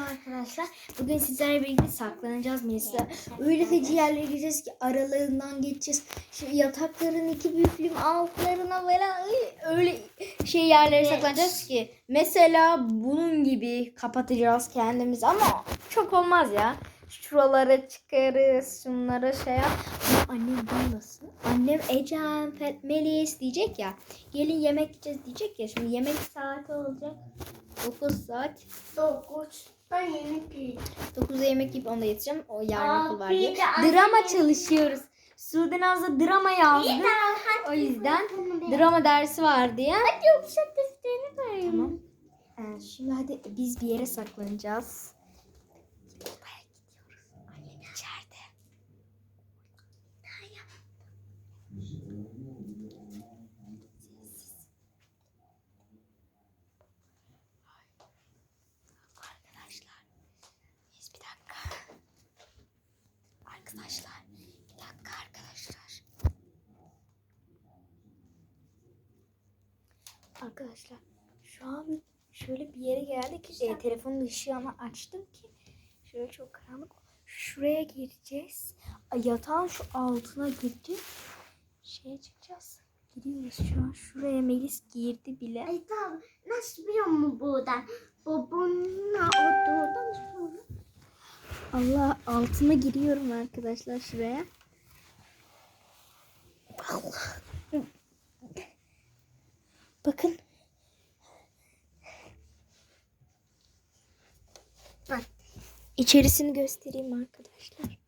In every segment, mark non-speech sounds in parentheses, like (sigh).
arkadaşlar. Bugün sizlerle birlikte saklanacağız Melisa. Öyle feci yerlere gireceğiz ki aralarından geçeceğiz. Şu yatakların iki büyüklüğüm altlarına falan öyle şey yerlere saklanacağız ki. Mesela bunun gibi kapatacağız kendimizi ama çok olmaz ya. Şuralara çıkarız, şunlara şey yap. Annem duymasın. Annem Ecem, Melis diyecek ya. Gelin yemek yiyeceğiz diyecek ya. Şimdi yemek saati olacak. 9 saat. 9. Ben yemek yiyeceğim. 9'da yemek yiyip onda yetişeceğim. O yarın okul var diye. Drama çalışıyoruz. Sude Naz'da drama yazdı. O yüzden drama dersi var diye. Hadi yoksa defterini ver. Tamam. Ee, şimdi hadi biz bir yere saklanacağız. Odaya gidiyoruz. Annem içeride. Sessiz. Arkadaşlar. Biz bir dakika. Arkadaşlar. Bir dakika arkadaşlar. Arkadaşlar şu an şöyle bir yere geldik. E, telefonun ışığını açtım ki şöyle çok karanlık. Şuraya gireceğiz. Yatağın şu altına gireceğiz. Şeye çıkacağız. Gidiyoruz şu an. Şuraya Melis girdi bile. Ay tamam. Nasıl biliyor musun buradan? Babamla oturduğum sonra. Allah altına giriyorum arkadaşlar şuraya. Allah. Bakın. İçerisini göstereyim arkadaşlar.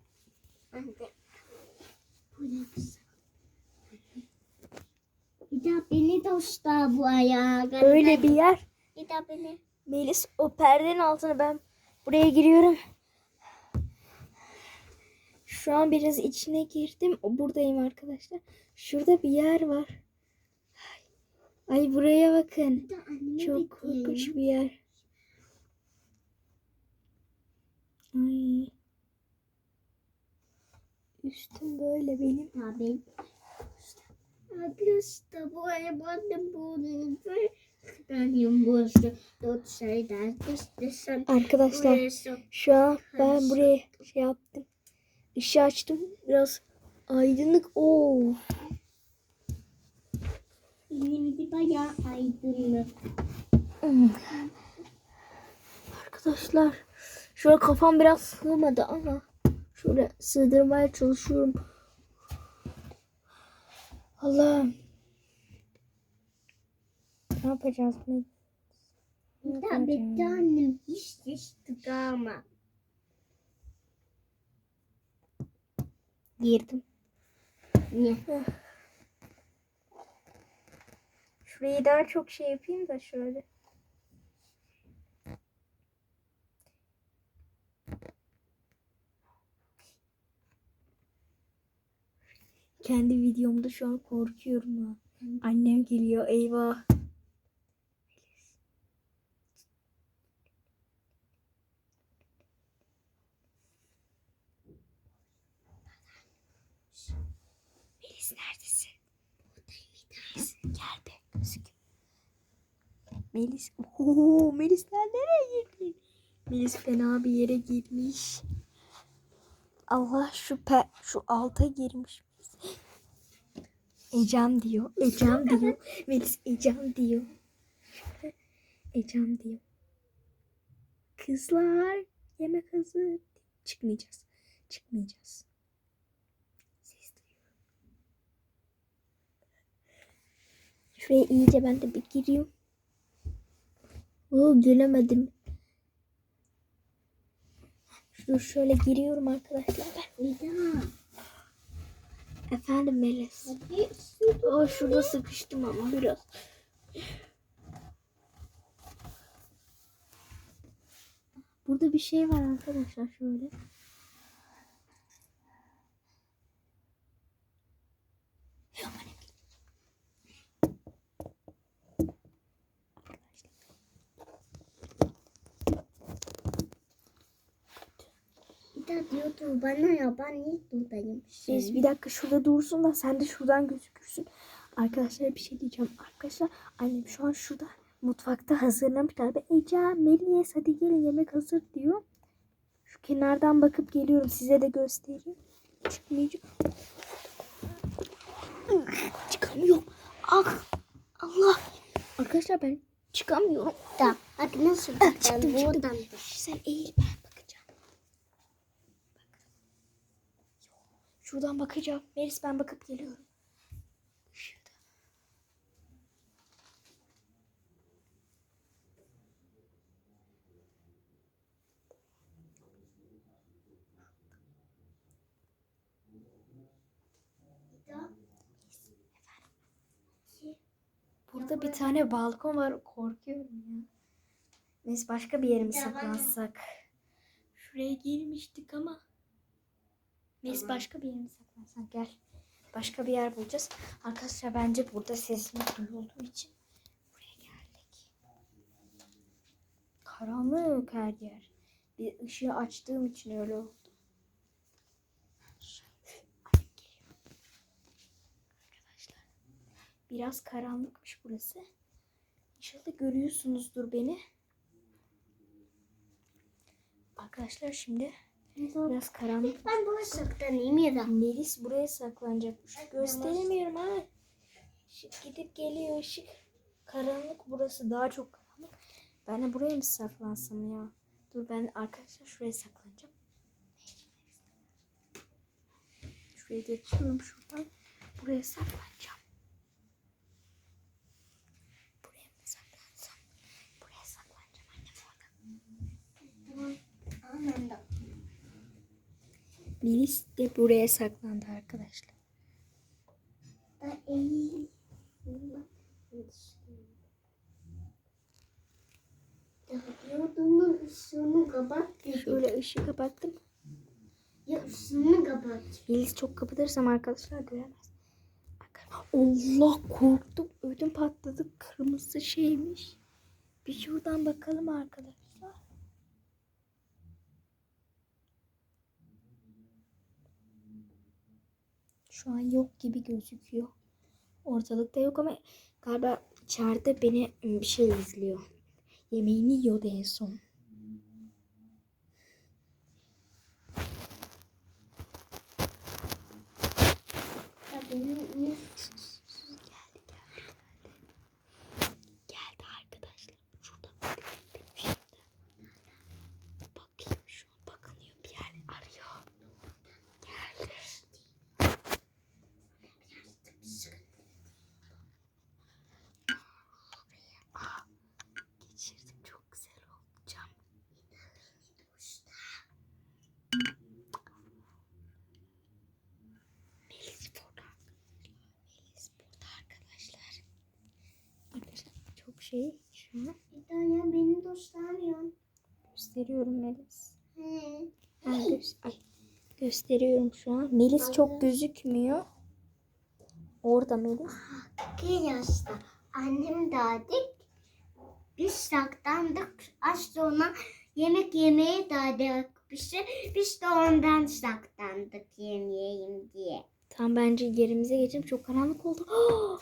Bir daha beni de usta bu ayağa. Öyle bir yer. Bir daha beni. Melis o perdenin altına ben buraya giriyorum. Şu an biraz içine girdim. O buradayım arkadaşlar. Şurada bir yer var. Ay, ay buraya bakın. Çok korkunç bir yer. Ay. Üstüm böyle benim. Abi. Arkadaşlar bu da bunu benim burası dört şeyden istesem Arkadaşlar şu an ben buraya şey yaptım. Işığı açtım. Biraz aydınlık. Oo. benim de bayağı aydınlık. Arkadaşlar şöyle kafam biraz sığmadı ama şöyle sığdırmaya çalışıyorum. Allah'ım. Ne yapacağız mı? Bir daha bir tanem hiç hiç tıkama. Girdim. Niye? Şurayı daha çok şey yapayım da şöyle. Kendi videomda şu an korkuyorum ha. Annem geliyor eyvah. Melis neredesin? Gel be. Melis. Melis nereye girdin? Melis fena bir yere girmiş. Allah şu pe şu alta girmiş. Ecem diyor. Ecem (laughs) diyor. Melis Ecem diyor. (laughs) Ecem diyor. Kızlar yemek hazır. Çıkmayacağız. Çıkmayacağız. Ses duyuyorum. Şuraya iyice ben de bir gireyim. Oo gelemedim. Dur şöyle giriyorum arkadaşlar. Daha. Efendim Melis. Aa, şurada sıkıştım ama biraz. Burada bir şey var arkadaşlar şöyle. Bir daha diyordu bana ya ben niye buradayım? Biz bir dakika şurada dursun da sen de şuradan gözükürsün. Arkadaşlar bir şey diyeceğim. Arkadaşlar annem şu an şurada. mutfakta hazırlamışlar. Ve Ece, Melis hadi gelin yemek hazır diyor. Şu kenardan bakıp geliyorum. Size de göstereyim. Çıkmayacak. Çıkamıyorum. Ah Allah. Arkadaşlar ben çıkamıyorum. Da, bak nasıl Ah, çıktım çıktım. Sen eğil ben bakacağım. Bak. Şuradan bakacağım. Melis ben bakıp geliyorum. Şurada. Burada bir tane balkon var. Korkuyorum ya. Neyse başka bir yere mi Ya ben de- saklansak? Şuraya girmiştik ama. Tamam. başka bir yere saklansak? Gel. Başka bir yer bulacağız. Arkadaşlar bence burada sesimiz duyulduğu için buraya geldik. Karanlık her yer. Bir ışığı açtığım için öyle oldu. Arkadaşlar. Biraz karanlıkmış burası. İnşallah görüyorsunuzdur beni. Arkadaşlar şimdi biraz karanlık. Ben buraya saklanayım ya da. Melis buraya saklanacakmış. Gösteremiyorum ha. Işık gidip geliyor ışık. Karanlık burası daha çok karanlık. Ben de buraya mı saklansam ya? Dur ben arkadaşlar şuraya saklanacağım. Şuraya geçiyorum şuradan. Buraya saklanacağım. Buraya mı saklansam? Buraya saklanacağım annem orada. Anında. Melis de buraya saklandı arkadaşlar. Yolunun ışığını kapat. Şöyle ışığı kapattım. Ya ışığını kapat. Melis çok kapatırsam arkadaşlar göremez. Allah korktum. Ödüm patladı. Kırmızı şeymiş. Bir şuradan bakalım arkadaşlar. Şu an yok gibi gözüküyor. Ortalıkta yok ama galiba içeride beni ıı, bir şey izliyor. Yemeğini yiyordu en son. Ya benim niye Geldi geldi geldi. Geldi arkadaşlar. Şurada bakıyorum şimdi. Bakayım şu an bakınıyor bir yer arıyor. Geldi. Şuraya. Aa, geçirdim çok güzel olacağım. Melis burada. Melis burada arkadaşlar. Arkadaşlar çok şey şu an Bir ya beni dostlamıyorsun. gösteriyorum Melis. He. Ha, gö- ay, gösteriyorum şu an. Melis çok gözükmüyor. Orada Melis. İki yaşta annem derdik. Biz saklandık. Az sonra yemek yemeye derdik bize. Biz de ondan saklandık yemeyeyim diye. Tam bence yerimize geçelim. Çok karanlık oldu. (gasps)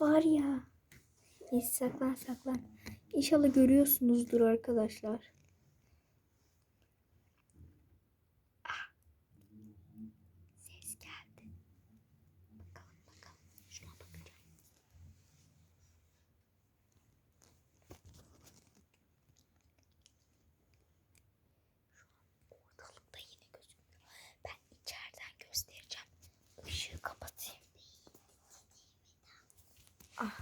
Var ya. Neyse saklan saklan. İnşallah görüyorsunuzdur arkadaşlar. Ah. Ses geldi. Bakalım bakalım. Şuna bakacağım. Şu an ortalıkta yine gözükmüyor. Ben içeriden göstereceğim. Işığı kapatayım. Ah.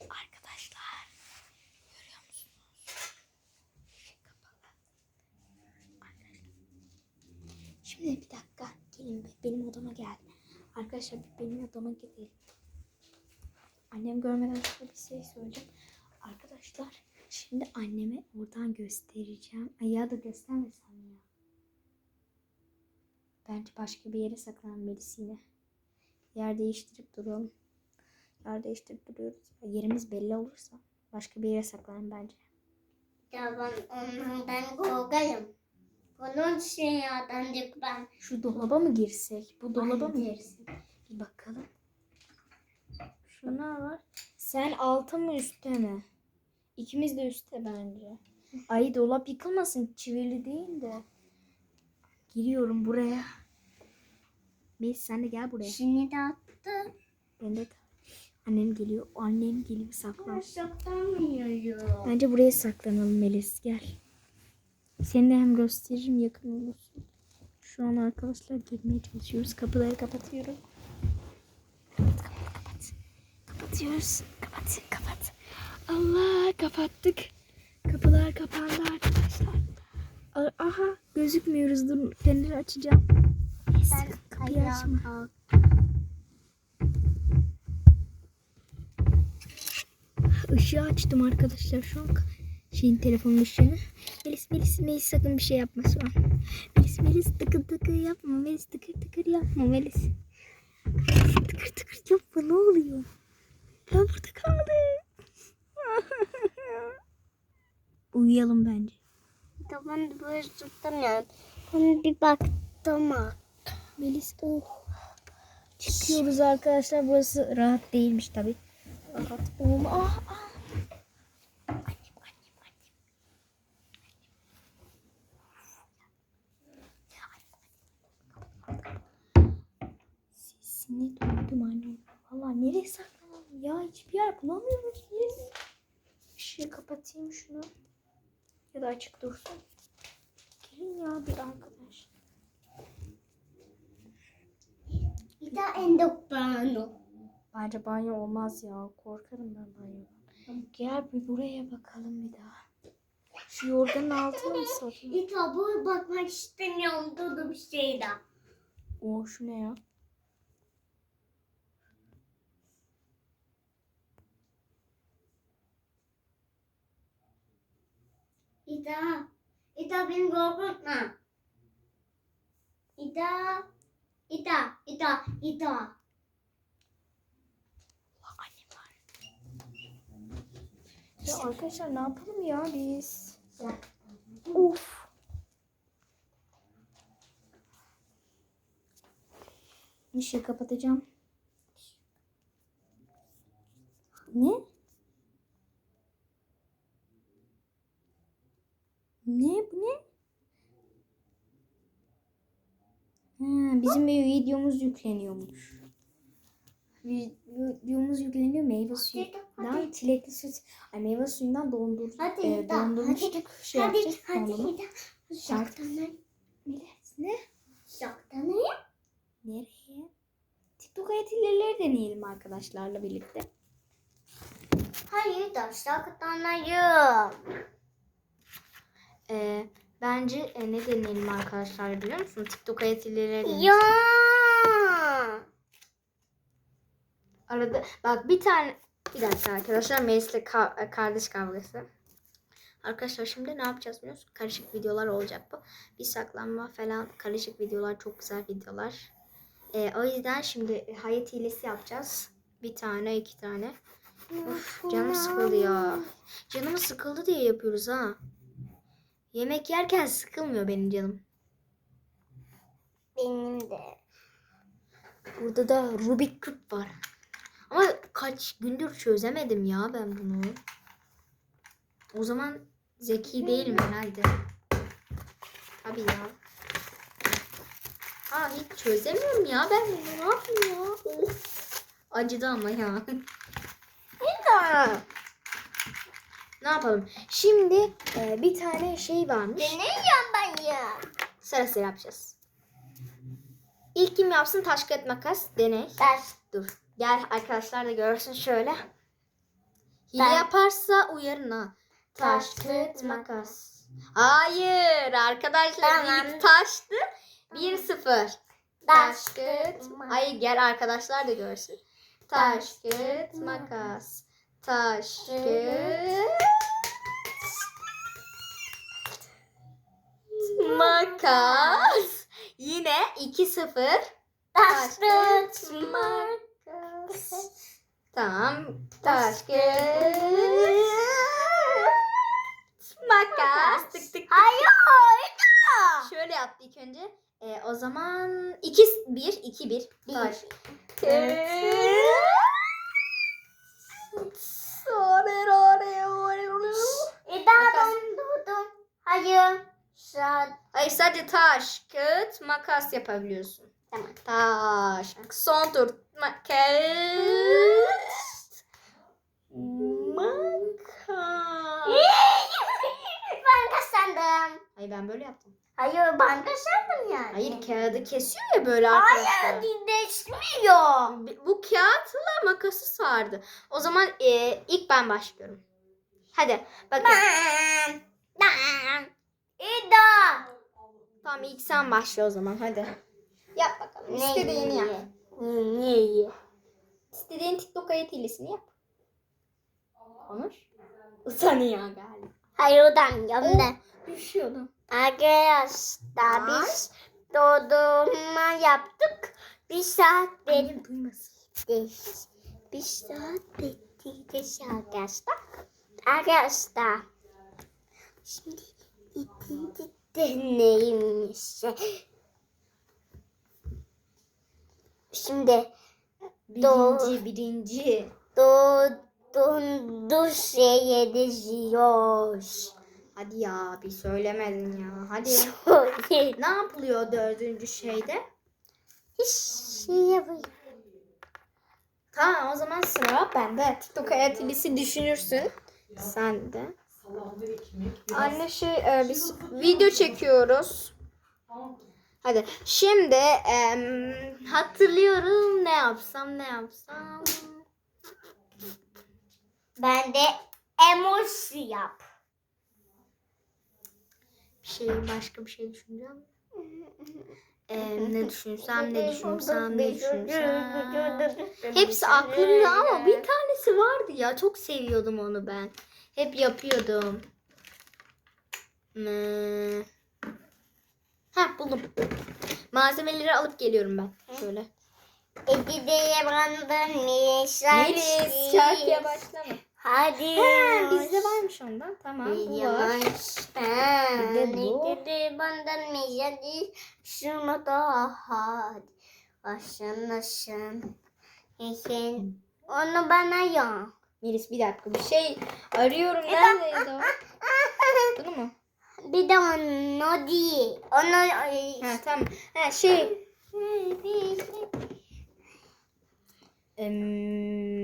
Arkadaşlar görüyor musunuz? Işık kapalı. Arkadaşlar. Şimdi bir dakika gelin be, benim odama gel. Arkadaşlar benim odama gidelim. Annem görmeden şöyle bir şey söyleyeceğim. Arkadaşlar şimdi anneme oradan göstereceğim. Ay ya da göstermesem ya. Bence başka bir yere saklanmalıyız yine. Yer değiştirip duralım. Yer değiştirip duruyoruz. Yerimiz belli olursa başka bir yere saklanalım bence. Ya ben ondan korkarım. Bunun şey yadandık ben. Şu dolaba mı girsek? Bu dolaba mı girsek? Bir bakalım. Şunlar var. Sen alta mı üstte mi? İkimiz de üstte bence. Ay dolap yıkılmasın. Çivili değil de. Giriyorum buraya. Melis sen de gel buraya. Şimdi de attı. Ben de Annem geliyor. Annem geliyor saklan. Saklanmıyor. Bence buraya saklanalım Melis gel. Seni de hem gösteririm yakın olursun. Şu an arkadaşlar girmeye çalışıyoruz. Kapıları kapatıyorum. Kapat kapat kapat. Kapatıyoruz. Kapat kapat. Allah kapattık. Kapılar kapandı arkadaşlar. Aha gözükmüyoruz. Dur feneri açacağım. Melis, kapıyı açma. Işığı açtım arkadaşlar şu an. Şeyin telefonun ışığını. Melis Melis sakın bir şey yapma şu an. Melis Melis tıkır tıkır yapma. Melis tıkır tıkır yapma Melis. Melis tıkır tıkır yapma ne oluyor? Ben burada kaldım. (laughs) Uyuyalım bence. Tamam böyle tutamıyorum. Bunu bir baktım. Melis oh. Çıkıyoruz arkadaşlar. Burası rahat değilmiş tabi. Rahat olma. Ah, ah. Sesini duydum annem. Valla nereye saklanalım ya? Hiçbir yer bulamıyoruz. Neresi? Işığı kapatayım şunu. Ya da açık dursun. Gelin ya bir arkadaş. Bir de endokbano. Bence banyo olmaz ya. Korkarım ben banyodan. Gel bir buraya bakalım bir daha. Şu yorganın altına mı saklı? Bir tabu bakmak istemiyorum. Dur bir şey daha. Oo şu ne ya? İda. İda beni korkutma. İda. İda. İda. İda. Annem var. Ya arkadaşlar ne yapalım ya biz? Of. Işığı kapatacağım. Ne? Ne bu ne? Ha, bizim bir videomuz yükleniyormuş. Vi- Videomuz yükleniyor meyve suyundan çilekli süt. Ay meyve suyundan dondur, Hadi e, dondurmuştuk. Şey hadi yapacağız. hadi. İda. Saklanayım. Melis, Ne? Saklanayım. Nereye? TikTok ayetileri deneyelim arkadaşlarla birlikte. Hayır da saklanayım. Ee, bence e, ne deneyelim arkadaşlar biliyor musun? TikTok ayetileri deneyelim. Ya. Arada bak bir tane bir dakika arkadaşlar Melis'le ka- kardeş kavgası. Arkadaşlar şimdi ne yapacağız biliyor musun? Karışık videolar olacak bu. Bir saklanma falan karışık videolar çok güzel videolar. Ee, o yüzden şimdi hayat hilesi yapacağız. Bir tane iki tane. Of, canım sıkıldı ya. Canım sıkıldı diye yapıyoruz ha. Yemek yerken sıkılmıyor benim canım. Benim de. Burada da Rubik küp var. Ama kaç gündür çözemedim ya ben bunu. O zaman zeki değilim herhalde. Tabii ya. Aa hiç çözemiyorum ya ben bunu. Ne yapayım ya? Of. Acıdı ama ya. Ne yapalım? Şimdi e, bir tane şey varmış. Deneyeceğim ben ya. Sıra sıra yapacağız. İlk kim yapsın taş kağıt makas deney. Ders. Dur. Gel arkadaşlar da görsün şöyle. Hile Ben- yaparsa uyarın ha. Taş, kağıt, makas. Hayır arkadaşlar Tamam. ilk taştı. 1-0. Taş, kağıt. Hayır gel arkadaşlar da görsün. Taş, kağıt, makas. Taş, kağıt. Makas. Yine 2-0. Taş, kağıt, makas. Tamam. Taş, kağıt, makas. Tık tık. Hayır. Şöyle yaptı ilk önce. Ee, o zaman 2 1 2 1 taş. Kağıt. E daha Makas. ben durdum. Hayır. Şad. Hayır sadece taş, kağıt, makas yapabiliyorsun. Tamam. Taş. Son tur. Ma- kağıt. makas. (laughs) ben. Hayır ben böyle yaptım. Hayır ben kazandım yani. Hayır kağıdı kesiyor ya böyle arkadaşlar. Hayır değişmiyor. Bu kağıtla makası sardı. O zaman e, ilk ben başlıyorum. Hadi bakın. Ben. Ben. İda. Tamam ilk sen başla o zaman hadi. Yap bakalım. İstediğini yap. Neyi? İstediğin TikTok ayet hilesini yap. Konuş. Utanıyor galiba. Hayır odan yanında. Düşüyordum. Arkadaşlar biz dondurma yaptık. Bir saat Benim duymasın. Bir saat bekledik arkadaşlar. Arkadaşlar. Şimdi ikinci deneyimimiz. Şimdi Birinci, birinci. doğduğunda şey ediyoruz. Hadi ya bir söylemedin ya. Hadi. Hiç ne yapılıyor dördüncü şeyde? şey yapayım. Tamam o zaman sıra bende. TikTok ayet hilesi düşünürsün. Sen de. Anne şey e, biz video çekiyoruz. Hadi şimdi em, hatırlıyorum ne yapsam ne yapsam. Ben de emoji yap. Şey başka bir şey düşüneceğim. (laughs) Em, ne düşünsem ne düşünsem ne düşünsem. Hepsi aklımda ama bir tanesi vardı ya çok seviyordum onu ben. Hep yapıyordum. Hmm. Ha buldum. Malzemeleri alıp geliyorum ben. Şöyle. Edideye bandan Melis şarkıya başlama. Hadi. Ha, bizde varmış ondan. Tamam bu var. Bir de bu. Bandan miyadi. Şunu da hadi. Başlanasın. Sen onu bana ya. Melis bir dakika bir şey arıyorum. Neredeydi o? (laughs) Bunu mu? Bir de onu değil. Onu Ha tamam. Ha şey. Em,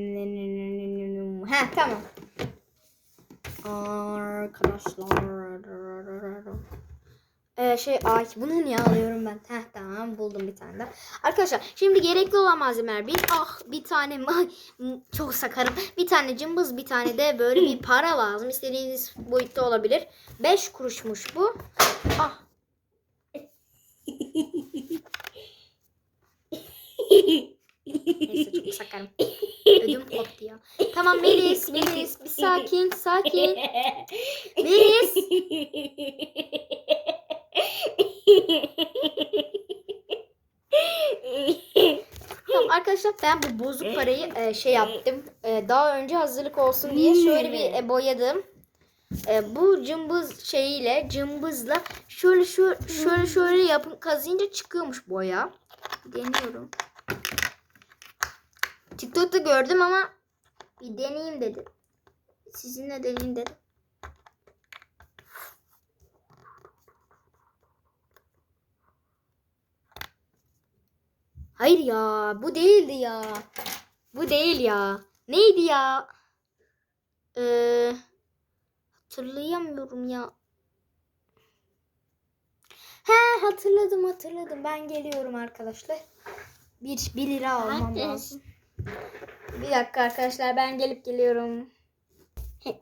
Ha tamam. Arkadaşlar. Ee, şey ay bunu niye alıyorum ben? Heh tamam buldum bir tane daha. Arkadaşlar şimdi gerekli olan malzemeler bir ah bir tane (laughs) çok sakarım. Bir tane cımbız bir tane de böyle bir para lazım. İstediğiniz boyutta olabilir. 5 kuruşmuş bu. Ah (laughs) Neyse çok sakarım. Ödüm (laughs) koptu ya. Tamam Melis, Melis bir sakin, sakin. (laughs) Melis. Tamam arkadaşlar ben bu bozuk parayı e, şey yaptım. E, daha önce hazırlık olsun diye şöyle bir e, boyadım. E, bu cımbız şeyiyle cımbızla şöyle şöyle şöyle şöyle yapın kazıyınca çıkıyormuş boya. Deniyorum. TikTok'ta gördüm ama bir deneyeyim dedim. Sizinle deneyeyim dedim. Hayır ya, bu değildi ya. Bu değil ya. Neydi ya? Ee, hatırlayamıyorum ya. He hatırladım hatırladım. Ben geliyorum arkadaşlar. Bir, bir lira almam lazım. (laughs) Bir dakika arkadaşlar ben gelip geliyorum.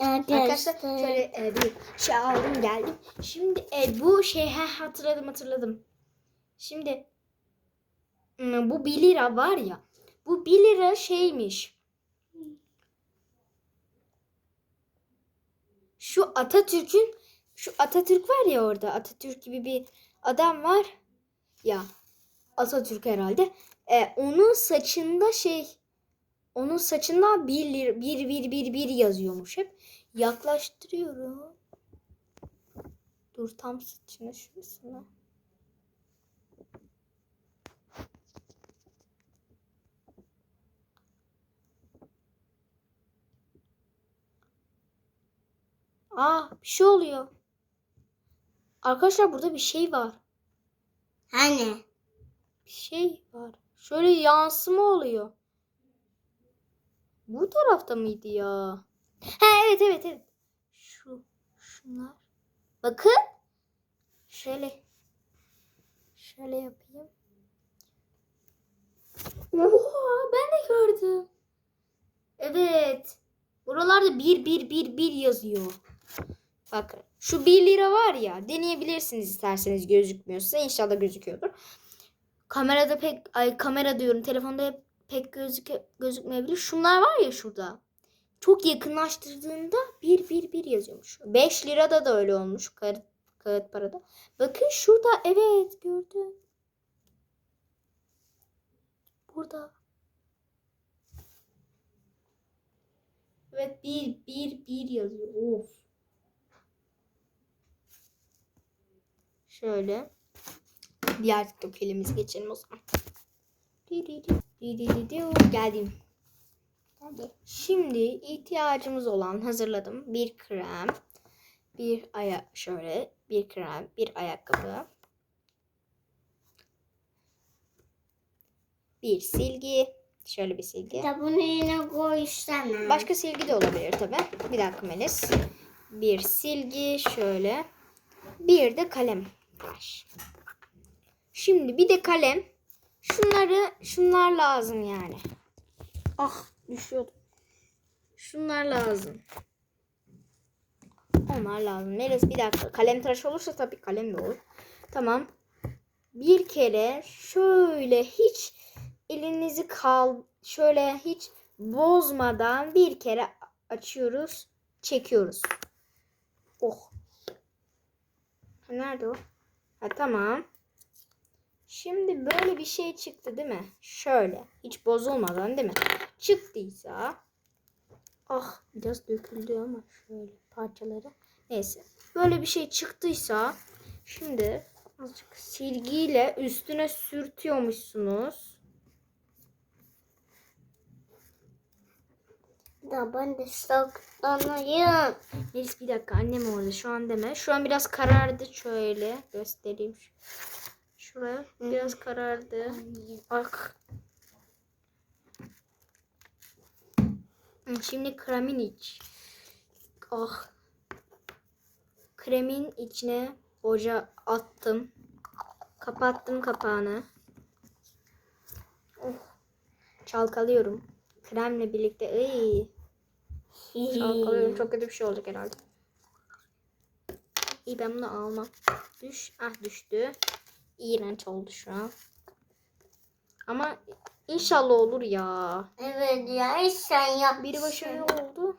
Arkadaşlar şöyle e, bir şey aldım geldim. Şimdi e, bu şey he, hatırladım hatırladım. Şimdi bu 1 lira var ya. Bu 1 lira şeymiş. Şu Atatürk'ün şu Atatürk var ya orada. Atatürk gibi bir adam var. Ya Atatürk herhalde. E, onun saçında şey onun saçında bir, lir, bir, bir, bir, bir yazıyormuş hep. Yaklaştırıyorum. Dur tam saçına şurasına. Aa bir şey oluyor. Arkadaşlar burada bir şey var. Hani? Bir şey var. Şöyle yansıma oluyor. Bu tarafta mıydı ya? Ha evet evet evet. Şu şunlar. Bakın. Şöyle. Şöyle yapayım. Oha ben de gördüm. Evet. Buralarda bir bir bir bir yazıyor. Bakın şu 1 lira var ya deneyebilirsiniz isterseniz gözükmüyorsa inşallah gözüküyordur. Kamerada pek ay kamera diyorum telefonda hep pek gözüke, gözükmeyebilir. Şunlar var ya şurada. Çok yakınlaştırdığında 1 1 1 yazıyormuş. 5 lirada da öyle olmuş kağıt, kağıt parada. Bakın şurada evet gördüm. Burada. Evet 1 1 1 yazıyor. Of. Şöyle. Diğer TikTok elimizi geçelim o zaman. Di. Geldim. Hadi. Şimdi ihtiyacımız olan hazırladım. Bir krem, bir ayak şöyle, bir krem, bir ayakkabı, bir silgi, şöyle bir silgi. Kitabını yine koysana. Başka silgi de olabilir tabi. Bir dakika Melis. Bir silgi şöyle. Bir de kalem var. Şimdi bir de kalem. Şunları şunlar lazım yani. Ah düşüyordu. Şunlar lazım. Onlar lazım. Melis bir dakika. Kalem tıraş olursa tabii kalem de olur. Tamam. Bir kere şöyle hiç elinizi kal şöyle hiç bozmadan bir kere açıyoruz, çekiyoruz. Oh. Nerede o? Ha tamam. Şimdi böyle bir şey çıktı değil mi? Şöyle. Hiç bozulmadan değil mi? Çıktıysa Ah biraz döküldü ama şöyle parçaları. Neyse. Böyle bir şey çıktıysa şimdi azıcık silgiyle üstüne sürtüyormuşsunuz. Da ben de saklanayım. Melis bir dakika annem orada şu an deme. Şu an biraz karardı şöyle göstereyim. Şuraya biraz karardı. Bak. Şimdi kremin iç. Ah. Kremin içine boca attım. Kapattım kapağını. Oh. Çalkalıyorum. Kremle birlikte. Iy. Çalkalıyorum. Çok kötü bir şey olacak herhalde. İyi ben bunu almam. Düş. Ah düştü. İğrenç oldu şu an. Ama inşallah olur ya. Evet ya sen yap. Biri başarılı oldu.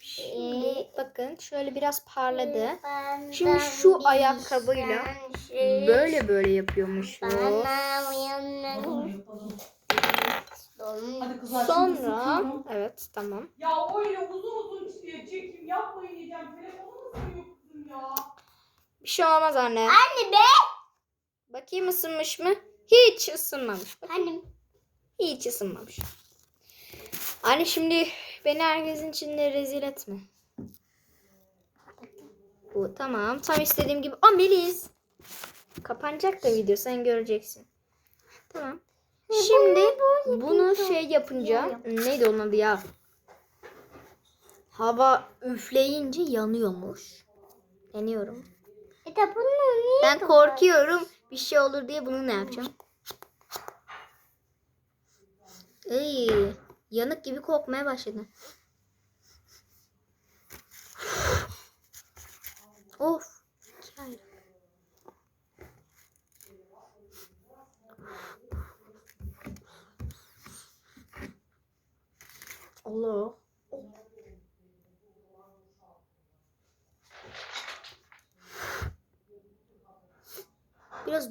Şimdi bakın şöyle biraz parladı. Şimdi şu ayakkabıyla Böyle böyle yapıyormuşuz. Sonra evet tamam. Ya öyle uzun uzun. Çekim yapmayın diyeceğim. Telefonu nasıl yok kızım ya? Bir şey olmaz anne. Anne be. Bakayım ısınmış mı? Hiç ısınmamış. Bak, Anne. Hiç ısınmamış. Anne şimdi beni herkesin içinde rezil etme. Bu tamam. Tam istediğim gibi. Aa Melis. Kapanacak da video sen göreceksin. Tamam. Şimdi bunu şey yapınca neydi onun adı ya? Hava üfleyince yanıyormuş. Yanıyorum. De bunu niye? Ben korkuyorum bir şey olur diye bunu ne yapacağım? Iy, yanık gibi kokmaya başladı. of. Allah.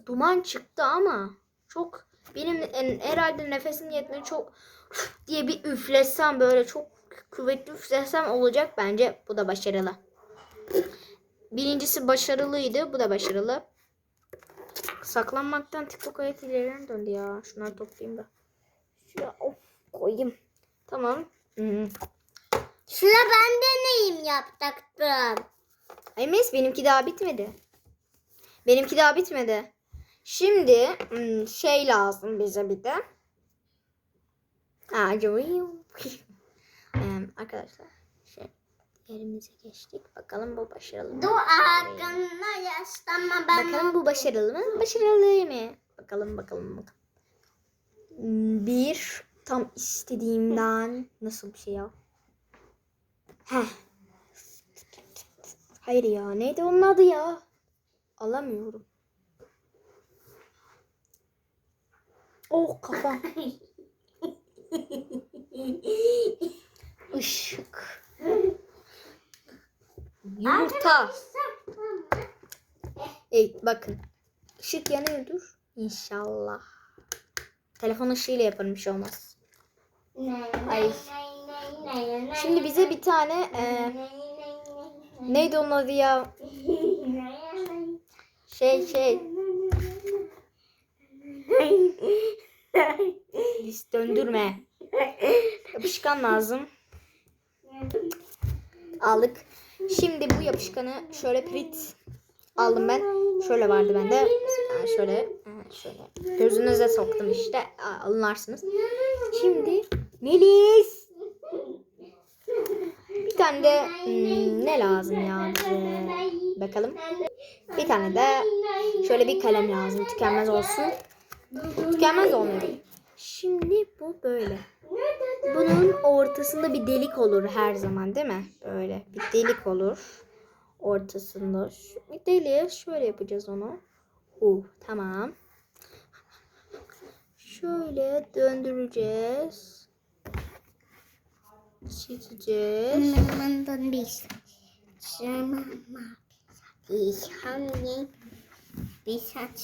Biraz duman çıktı ama çok benim en- herhalde nefesim yetmedi çok (laughs) diye bir üflesem böyle çok kuvvetli üflesem olacak bence bu da başarılı. Birincisi başarılıydı bu da başarılı. Saklanmaktan TikTok hayat ilerine döndü ya. Şunları toplayayım da. Şuraya of koyayım. Tamam. Hmm. Şuna ben deneyim yapacaktım. Enes benimki daha bitmedi. Benimki daha bitmedi. Şimdi hmm, şey lazım bize bir de. (laughs) Arkadaşlar şey yerimize geçtik. Bakalım bu başarılı mı? Dua hakkında yaşlanma ben. Bakalım bu başarılı mı? Başarılı mı? Bakalım bakalım bakalım. Bir tam istediğimden nasıl bir şey ya? Heh. Hayır ya neydi onun adı ya? Alamıyorum. Oh kafam. (laughs) Işık. Yumurta. Evet bakın. Işık yanıyordur. İnşallah. Telefon ışığıyla yaparım bir şey olmaz. Ay. Şimdi bize bir tane e, neydi onun adı ya? (laughs) Şey şey. Diz döndürme. Yapışkan lazım. Aldık. Şimdi bu yapışkanı şöyle prit aldım ben. Şöyle vardı bende. Şöyle şöyle gözünüze soktum işte. Aa, Anlarsınız. Şimdi Melis. Bir tane de hmm, ne lazım ya? Bakalım. Bir tane de şöyle bir kalem lazım. Tükenmez olsun. Tükenmez olmuyor. Şimdi bu böyle. Bunun ortasında bir delik olur her zaman değil mi? Böyle bir delik olur. Ortasında. Bir deliğe şöyle yapacağız onu. Uh, tamam. Şöyle döndüreceğiz. Çizeceğiz.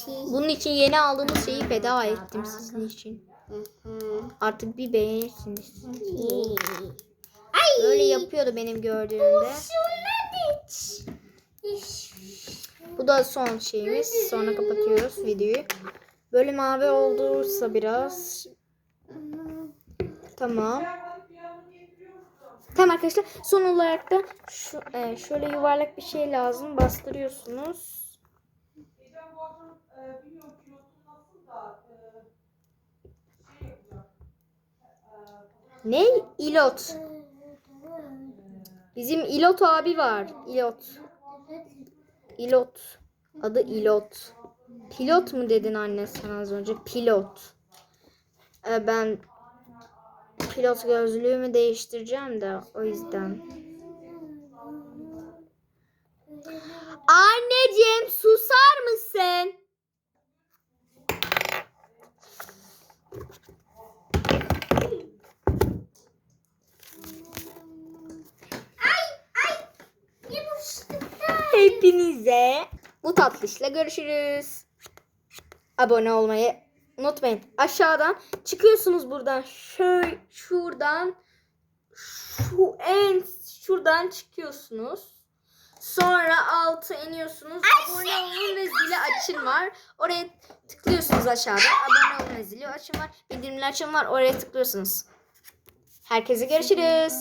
Bunun için yeni aldığımız şeyi feda ettim sizin için. Artık bir beğenirsiniz. Böyle yapıyordu benim gördüğümde. Bu da son şeyimiz. Sonra kapatıyoruz videoyu. Böyle mavi olursa biraz. Tamam. Tamam arkadaşlar. Son olarak da şu, e, şöyle yuvarlak bir şey lazım. Bastırıyorsunuz. Geçen bu akşam e, bilmiyorum kilosu nasıl da e, şey yapacağım. Ne? İlot. Bizim İlot abi var. İlot. İlot. Adı İlot. Pilot mu dedin anne sen az önce? Pilot. Ee, ben pilot gözlüğümü değiştireceğim de o yüzden. Anneciğim susar mısın? Hepinize bu tatlışla görüşürüz. Abone olmayı unutmayın. Aşağıdan çıkıyorsunuz buradan. Şöyle şuradan şu en şuradan çıkıyorsunuz. Sonra altı iniyorsunuz. Abone olun ve zili açın var. Oraya tıklıyorsunuz aşağıda. Abone olun ve zili açın var. Bildirimleri açın var. Oraya tıklıyorsunuz. Herkese görüşürüz.